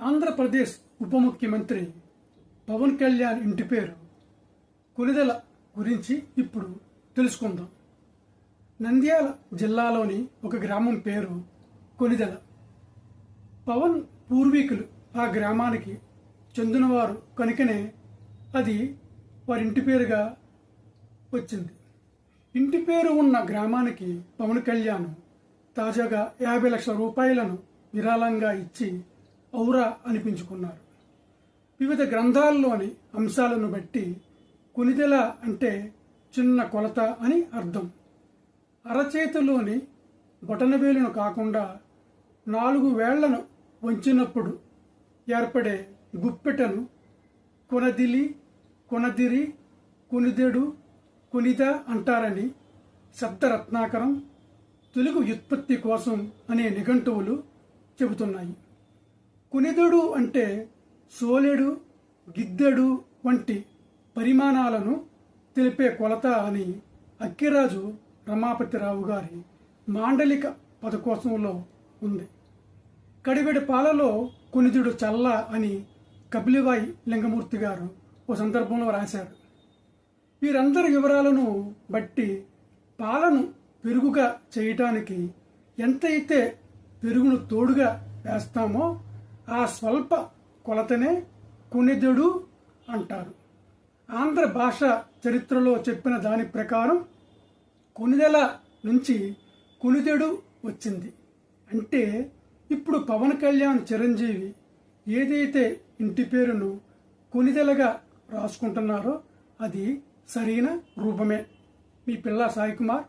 ఆంధ్రప్రదేశ్ ఉప ముఖ్యమంత్రి పవన్ కళ్యాణ్ ఇంటి పేరు కొనిదెల గురించి ఇప్పుడు తెలుసుకుందాం. నంద్యాల జిల్లాలోని ఒక గ్రామం పేరు కొనిదెల. పవన్ పూర్వీకులు ఆ గ్రామానికి చెందినవారు కనుకనే అది వారి ఇంటి పేరుగా వచ్చింది. ఇంటి పేరు ఉన్న గ్రామానికి పవన్ కళ్యాణ్ తాజాగా యాభై లక్షల రూపాయలను విరాళంగా ఇచ్చి ఔరా అనిపించుకున్నారు. వివిధ గ్రంథాల్లోని అంశాలను బట్టి కొనిదెల అంటే చిన్న కొలత అని అర్థం. అరచేతిలోని బొటనవేలును కాకుండా నాలుగు వేళ్ళను వంచినప్పుడు ఏర్పడే గుప్పెటను కొనదిలి కొనదిరి కొనిదెడు కొనిద అంటారని శబ్దరత్నాకరం తెలుగు వ్యుత్పత్తి కోసం అనే నిఘంటువులు చెబుతున్నాయి. కునిదుడు అంటే సోలెడు గిద్దెడు వంటి పరిమాణాలను తెలిపే కొలత అని అక్కిరాజు రమాపతిరావు గారి మాండలిక పదకోశంలో ఉంది. కడివెడి పాలలో కునిదుడు చల్ల అని కపిలివాయి లింగమూర్తి గారు ఓ సందర్భంలో రాశారు. వీరందరి వివరాలను బట్టి పాలను పెరుగుగా చేయటానికి ఎంతైతే పెరుగును తోడుగా వేస్తామో ఆ స్వల్ప కొలతనే కొనిదెడు అంటారు. ఆంధ్ర భాష చరిత్రలో చెప్పిన దాని ప్రకారం కొనిదెల నుంచి కొనిదెడు వచ్చింది. అంటే ఇప్పుడు పవన్ కళ్యాణ్ చిరంజీవి ఏదైతే ఇంటి పేరును కొనిదెలగా రాసుకుంటున్నారో అది సరైన రూపమే. మీ పిల్ల సాయి కుమార్